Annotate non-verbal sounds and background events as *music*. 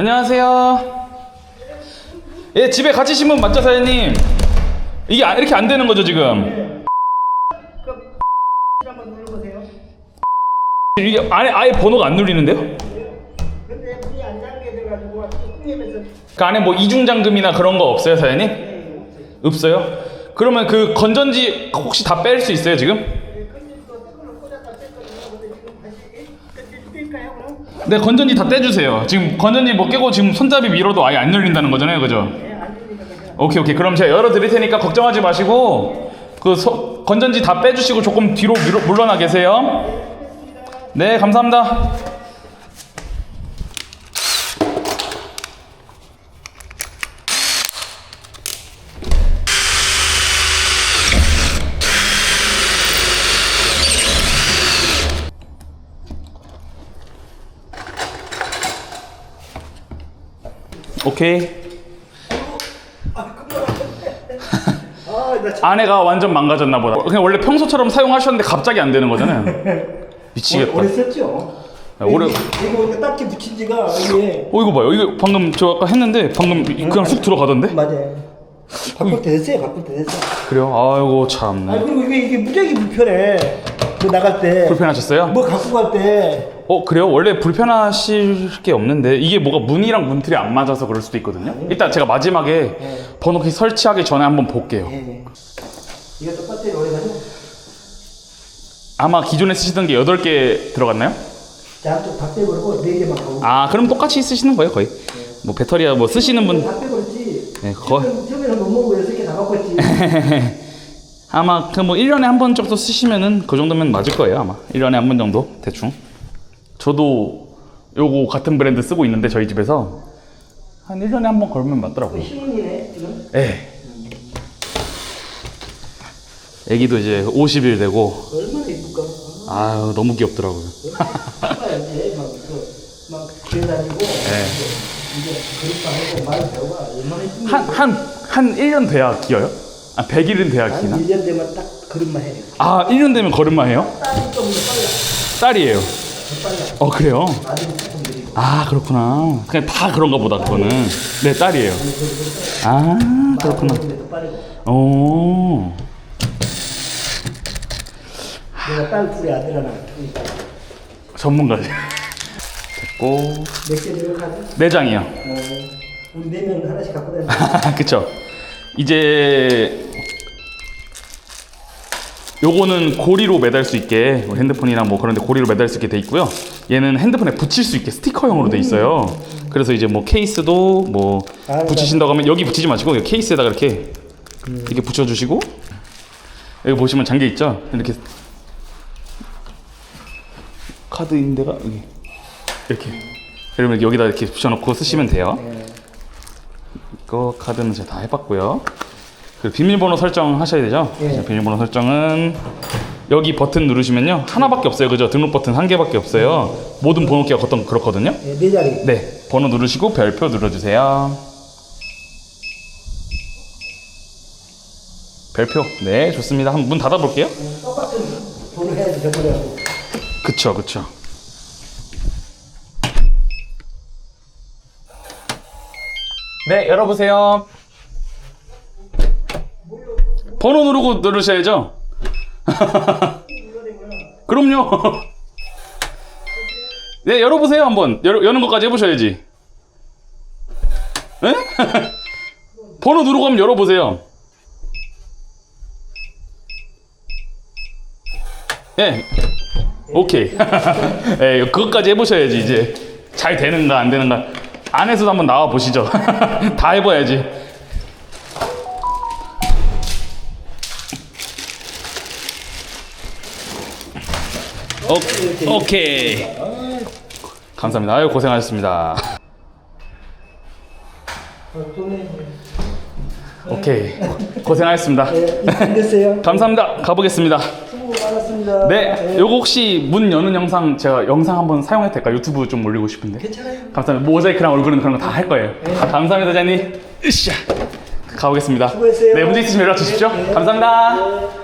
안녕하세요. 예, 집에 같이 신문 맞죠, 사장님? 이게 아- 이렇게 안 되는 거죠, 지금? 한번 눌러보세요. 이게 안에 아예 번호가 안 누리는데요? 근데 문이 안 잠게 돼가지고 뚱님에서 그 안에 뭐 이중잠금이나 그런 거 없어요, 사장님? 없어요? 그러면 그 건전지 혹시 다 뺄 수 있어요, 지금? 근데 또 새걸로 꽂았다 뺐거든요. 근데 지금 다시 뺄까요 그럼? 네, 건전지 다 떼주세요. 지금 건전지 뭐 깨고 지금 손잡이 밀어도 아예 안 열린다는 거잖아요, 그죠? 네, 안 되니까 그냥. 오케이, 오케이. 그럼 제가 열어 드릴 테니까 걱정하지 마시고 그 소- 건전지 다 빼주시고 조금 뒤로 밀어- 물러나 계세요. 네, 감사합니다. 오케이. 아. *laughs* 아내가 완전 망가졌나 보다. 그냥 원래 평소처럼 사용하셨는데 갑자기 안 되는 거잖아요. *laughs* 미치겠다. 오래 썼죠. 네, 오래- 이거 딱지 붙인 지가 이게 어 이거 봐요. 이거 방금 저 아까 했는데 방금 그냥 쑥 들어가던데? 맞아요. 바꿀 때 됐어요. 바꿀 때 됐어. 그래요? 아이고 아 참네. 그리고 이게 이게 무지하게 불편해. 그 나갈 때. 불편하셨어요? 뭐 갖고 갈 때. 어 그래요? 원래 불편하실 게 없는데 이게 뭐가 문이랑 문틀이 안 맞아서 그럴 수도 있거든요. 일단 제가 마지막에 번호키 설치하기 전에 한번 볼게요. 예. 배터리 오래 가죠. 아마 기존에 쓰시던 게 8개 들어갔나요? 자, 한쪽 다 빼버리고 네 개만 가고. 아 그럼 똑같이 쓰시는 거예요 거의? 뭐 배터리야 뭐 쓰시는 분 다 빼버렸지. 네, 거의 처음- 처음에는 못 먹고 여섯 개다 갖고 있지. *laughs* 아마 그 뭐 1년에 한 번 정도 쓰시면은 그 정도면 맞을 거예요 아마 1년에 한 번 정도 대충 저도 요거 같은 브랜드 쓰고 있는데 저희 집에서 한 1년에 한 번 걸면 맞더라고요 신혼이네 지금. 예 애기도 이제 50일 되고 얼마나 이쁠까. 아유 너무 귀엽더라고요 막그막 교회 다니고 네. 이제 그릇도 하고 말 배우가 얼마나 이쁜지. 한한한 1년 돼야 기어요? 아 100일은 돼야 한 기나? 1년 되면 딱 그릇만 해. 아 1년 되면 걸음마 해요? 딸이 좀더 빨라. 딸이에요 더 빨라. 어 그래요? 조금 느리고. 아 그렇구나 그냥 다 그런가 보다 그거는 네 딸이에요 아 그렇구나 근데 더 빠르고. 오 내가 딸 둘이 아들 하나 둘이니까. 전문가지 됐고 몇 개 들어가지? 네 장이요 어, 우리 네명 하나씩 갖고 다니는 *laughs* 그쵸 이제 요거는 고리로 매달 수 있게 뭐 핸드폰이나 뭐 그런 데 고리로 매달 수 있게 돼 있고요. 얘는 핸드폰에 붙일 수 있게 스티커형으로 돼 있어요. 그래서 이제 뭐 케이스도 뭐 아, 붙이신다고 하면 여기 붙이지 마시고 여기 케이스에다가 이렇게 이렇게 붙여 주시고 여기 보시면 잠겨 있죠? 이렇게 카드 있는 데가 여기 이렇게. 그러면 여기다 이렇게 붙여 놓고 쓰시면 돼요. 이 거 카드는 제가 다 해봤고요. 그리고 비밀번호 설정 하셔야 되죠. 예. 비밀번호 설정은 여기 버튼 누르시면요 하나밖에 없어요, 그죠? 등록 버튼 한 개밖에 없어요. 모든 번호키가 어떤 그렇거든요. 네, 네 자리. 네, 번호 누르시고 별표 눌러주세요. 별표. 네, 좋습니다. 한번 문 닫아볼게요. 똑같은 돈을 해야지 저번에 그쵸, 그쵸. 네, 열어보세요. 번호 누르고 누르셔야죠. *laughs* 그럼요. *laughs* 네, 열어보세요, 한번. 열, 여는 것까지 해보셔야지. 네? *laughs* 번호 누르고 한번 열어보세요. 예. 오케이. 예, 그것까지 해보셔야지, 이제. 잘 되는가, 안 되는가. 안에서도 한번 나와 보시죠. *laughs* 다 해봐야지. 오, 오케이. 감사합니다. 아유, 고생하셨습니다. 오케이. 고생하셨습니다. 네. *laughs* 감사합니다. 가보겠습니다. 많았습니다. 네, 요거 혹시 문 여는 영상 제가 영상 한번 사용해도 될까요? 유튜브 좀 올리고 싶은데. 괜찮아요. 감사합니다. 모자이크랑 얼굴은 그런 거 다 할 거예요. 감사합니다, 자님. 으쌰. 가보겠습니다. 수고했어요. 네, 문제 있으시면 연락 주십시오. 네, 네. 감사합니다.